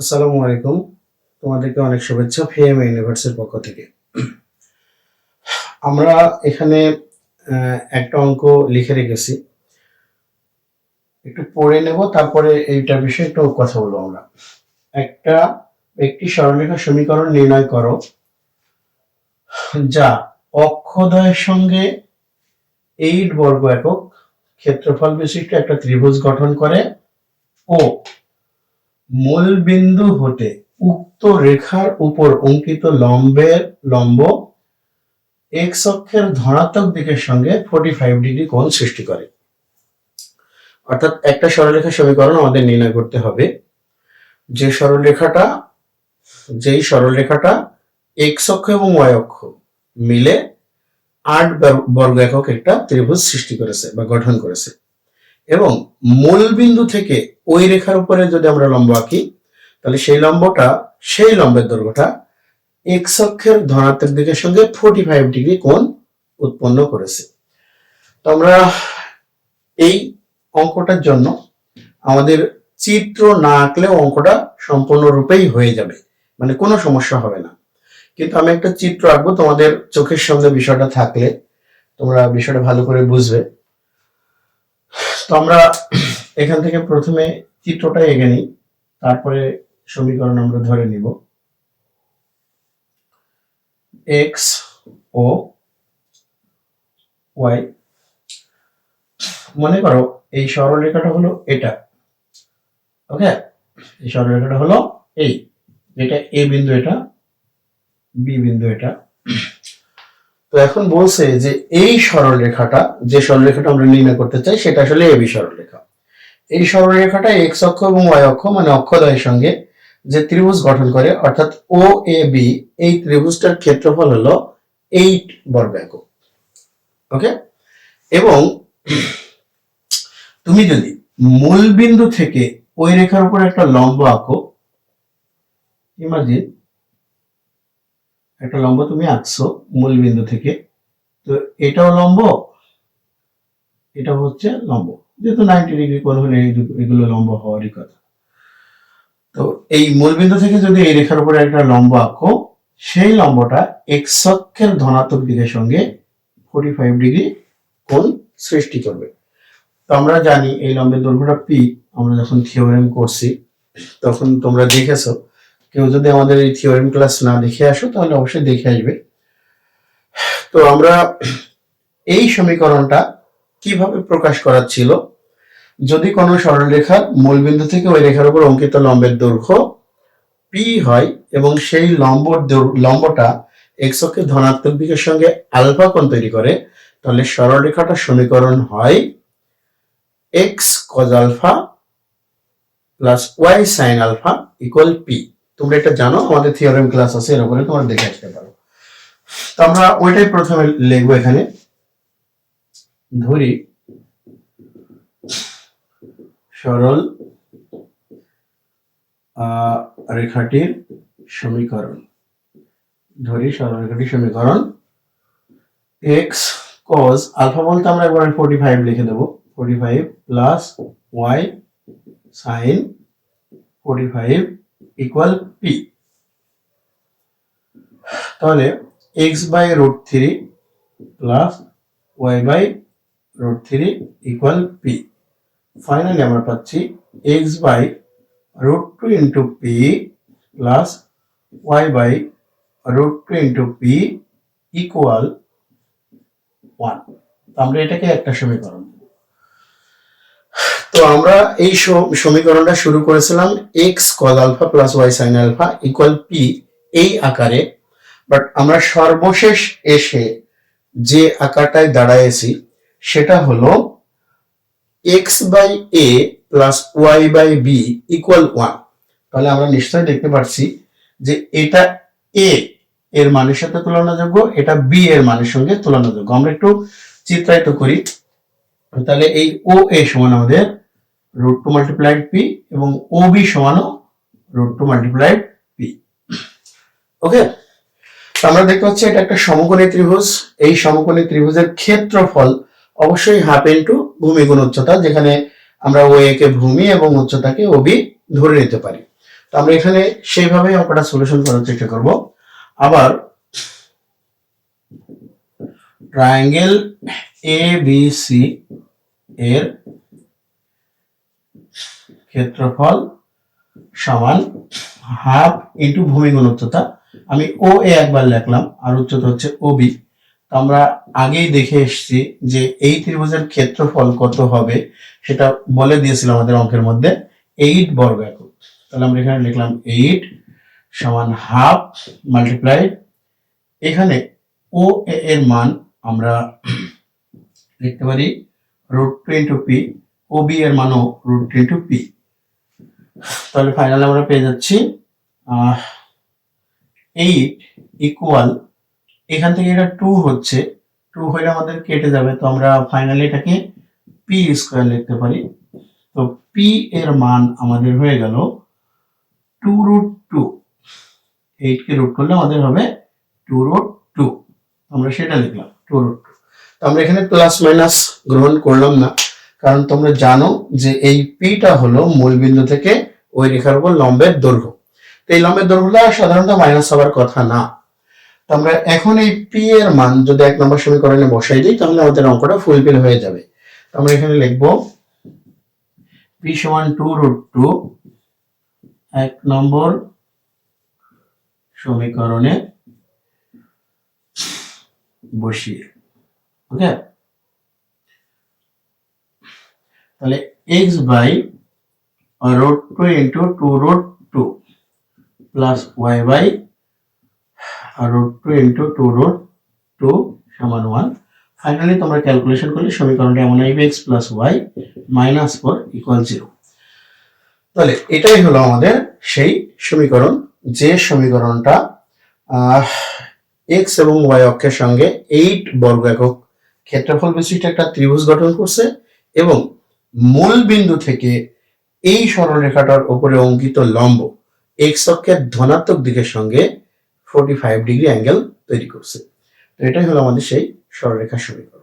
আসসালামু আলাইকুম। তোমাদেরকে অনেক শুভেচ্ছা ফিএম ইউনিভার্সের পক্ষ থেকে। আমরা এখানে একটা অঙ্ক লিখে রেখেছি। একটু পড়ে নেব, তারপরে এইটার বিষয়ে একটু কথা বলব আমরা। একটা একটি সরলরেখা সমীকরণ নির্ণয় করো, যা অক্ষদয়ের সঙ্গে এইট বর্গ একক ক্ষেত্রফল বিশিষ্ট একটা ত্রিভুজ গঠন করে ও মূল বিন্দু হতে উক্ত রেখার উপর অঙ্কিত লম্বের লম্ব এক্স অক্ষের ধনাত্মক দিকের সঙ্গে ফোর্টি ফাইভ ডিগ্রি কোণ সৃষ্টি করে। অর্থাৎ একটা সরলরেখা সমীকরণ আমাদের নির্ণয় করতে হবে। যে সরলরেখাটা, যেই সরলরেখাটা এক্স অক্ষ এবং ওয়াই অক্ষ মিলে আট বর্গ একক একটা ত্রিভুজ সৃষ্টি করেছে বা গঠন করেছে। এবং মূল বিন্দু থেকে ওই রেখার উপরে যদি আমরা লম্ব আঁকি, তাহলে সেই লম্বটা, সেই লম্বের দৈর্ঘ্যটা এক্স অক্ষের ধনাত্মক দিকের সঙ্গে ফোর্টি ফাইভ ডিগ্রি কোণ উৎপন্ন করেছে। তো আমরা এই অঙ্কটার জন্য আমাদের চিত্র না আঁকলেও অঙ্কটা সম্পূর্ণরূপেই হয়ে যাবে মানে কোনো সমস্যা হবে না। কিন্তু আমি একটা চিত্র আঁকবো, তোমাদের চোখের সামনে বিষয়টা থাকলে তোমরা বিষয়টা ভালো করে বুঝবে। তো আমরা এখান থেকে প্রথমে চিত্রটা এঁকে নিই, তারপরে সমীকরণ আমরা ধরে নিব। এক্স ও ওয়াই মনে করো এই সরলরেখাটা হলো এটা ওকে এই সরলরেখাটা হলো এই, যেটা এ বিন্দু এটা বি বিন্দু এটা। তো এখন বলছে যে এই সরলরেখাটা, যে সরলরেখাটা আমরা নির্ণয় করতে চাই, সেটা আসলে এবি সরলরেখা। এই সরলরেখাটা এক্স অক্ষ এবং ওয়াই অক্ষ মানে অক্ষদয়ের সঙ্গে যে ত্রিভুজ গঠন করে, অর্থাৎ ও এ বি এই ত্রিভুজটার ক্ষেত্রফল হলো এইট বর্গ একক। ওকে এবং তুমি যদি মূল বিন্দু থেকে ওই রেখার উপর একটা লম্ব আঁকো ইমাজিন একটা লম্ব তুমি আঁকছো মূল বিন্দু থেকে। তো এটাও লম্ব এটা হচ্ছে লম্ব। যেহেতু নাইনটি ডিগ্রি কোণ হলে এগুলো লম্ব হওয়ারই কথা। তো এই মূলবিন্দু থেকে যদি এই রেখার উপরে একটা লম্ব আঁকো, সেই লম্বটা এক্স অক্ষের ধনাত্মক দিকের সঙ্গে ফোর্টি ফাইভ ডিগ্রি কোণ সৃষ্টি করবে। তো আমরা জানি এই লম্বের দৈর্ঘ্যটা পি আমরা যখন থিওরেম করছি, তখন তোমরা দেখেছ কেউ যদি আমাদের এই থিওরেম ক্লাস না দেখে আসো, তাহলে অবশ্যই দেখে আসবে। তো আমরা এই সমীকরণটা কীভাবে প্রকাশ করা ছিল? যদি কোনো সরলরেখার মূলবিন্দু থেকে ওই রেখার উপর অঙ্কিত লম্বের দৈর্ঘ্য পি হয় এবং সেই লম্বর দৈর- লম্বটা এক্স অক্ষের ধনাত্মক দিকের সঙ্গে আলফা কোণ তৈরি করে, তাহলে সরলরেখাটার সমীকরণ হয় X cos alpha plus Y sine alpha equal P তোমরা এটা জানো, আমাদের থিওরেম ক্লাস আছে এর উপরে তোমরা দেখে আসতে পারো। তো আমরা ওইটাই প্রথমে লিখব এখানে। ধরি, সরল রেখাটির সমীকরণ। ধরি, সরল রেখাটির সমীকরণ। এক্স কজ আলফা বলতে আমরা একবার ফোর্টি ফাইভ লিখে দেবো। Forty five plus Y sine forty five equal P তাহলে X by root three plus Y by root three equal P finally আমরা পাচ্ছি X by root two into P plus Y by root two into P equal one আমরা এটাকে একটা সমীকরণ। তো আমরা এই সম- সমীকরণটা শুরু করেছিলাম X cos alpha plus Y sine alpha equal P এই আকারে। বাট আমরা সর্বশেষ এসে যে আকারটায় দাঁড়াইছি সেটা হলো X by A plus Y by B equal one তাহলে আমরা নিশ্চয়ই দেখতে পাচ্ছি যে এটা এ এর মানের সাথে তুলনাযোগ্য, এটা বি এর মানের সঙ্গে তুলনাযোগ্য। আমরা একটু চিত্রায়িত করি। তাহলে এই ও এ সমান আমাদের রুট টু মাল্টিপ্লাইড পি এবং ও B সমানও root two multiplied P okay আমরা দেখতে পাচ্ছি এটা একটা সমকোণী ত্রিভুজ। এই সমকোণী ত্রিভুজের ক্ষেত্রফল অবশ্যই হাফ ইন্টু ভূমি গুণ উচ্চতা, যেখানে আমরা ও এ কে ভূমি এবং উচ্চতাকে ও বি ধরে নিতে পারি। তো আমরা এখানে সেইভাবে অঙ্কটা সলিউশন করার চেষ্টা করব। আবার ট্রায়াঙ্গেল এ বি সি এর ক্ষেত্রফল সমান হাফ ইন্টু ভূমি উচ্চতা আমি ও এ একবার লিখলাম, আর উচ্চতা হচ্ছে ও বি তো আমরা আগেই দেখে এসেছি যে এই ত্রিভুজের ক্ষেত্রফল কত হবে, সেটা বলে দিয়েছিল আমাদের অঙ্কের মধ্যে। এইট বর্গ একক। তাহলে আমরা এখানে লিখলাম এইট সমান হাফ মাল্টিপ্লাইড এখানে ও এর মান আমরা লিখতে পারি রুট টু ইন্টু পি ও বি এর মানও রুট টু ইন্টু পি তাহলে ফাইনাল আমরা পেয়ে যাচ্ছি এইট ইকুয়াল এখান থেকে এটা টু হচ্ছে টু হলে আমাদের কেটে যাবে, তো আমরা ফাইনালি এটাকে পি স্কোয়ার লিখতে পারি। তো পি এর মান আমাদের হয়ে গেল টু রুট টু এইট কে রুট করলে আমাদের হবে টু রুট টু আমরা সেটা লিখলাম টু রুট টু আমরা এখানে প্লাস মাইনাস গ্রহণ করলাম না, কারণ তোমরা জানো যে এই পিটা হলো মূলবিন্দু থেকে ওই রেখার উপর লম্বের দৈর্ঘ্য। তো এই লম্বের দৈর্ঘ্যটা সাধারণত মাইনাস হওয়ার কথা না। আমরা এখন এই পি এর মান যদি এক নম্বর সমীকরণে বসাই দিই, তাহলে আমাদের অঙ্কটা ফুলফিল হয়ে যাবে। আমরা এখানে লিখব পি সমান টু রুট টু এক নম্বর সমীকরণে বসিয়ে। ওকে? তাহলে X by root two into two root two plus Y by root two into two root two সমান ওয়ান ফাইনালি তোমরা ক্যালকুলেশন করলে সমীকরণটা এমন আসবে X plus Y minus four equal zero তাহলে এটাই হলো আমাদের সেই সমীকরণ, যে সমীকরণটা এক্স এবং ওয়াই অক্ষের সঙ্গে এইট বর্গ একক ক্ষেত্রফল বিশিষ্ট একটা ত্রিভুজ গঠন করছে এবং মূল বিন্দু থেকে এই সরলরেখাটার উপরে অঙ্কিত লম্ব এক্স অক্ষের ধনাত্মক দিকের সঙ্গে ফোর্টি ফাইভ ডিগ্রি অ্যাঙ্গেল তৈরি করছে। তো এটাই হলো আমাদের সেই সরলরেখা সমীকরণ।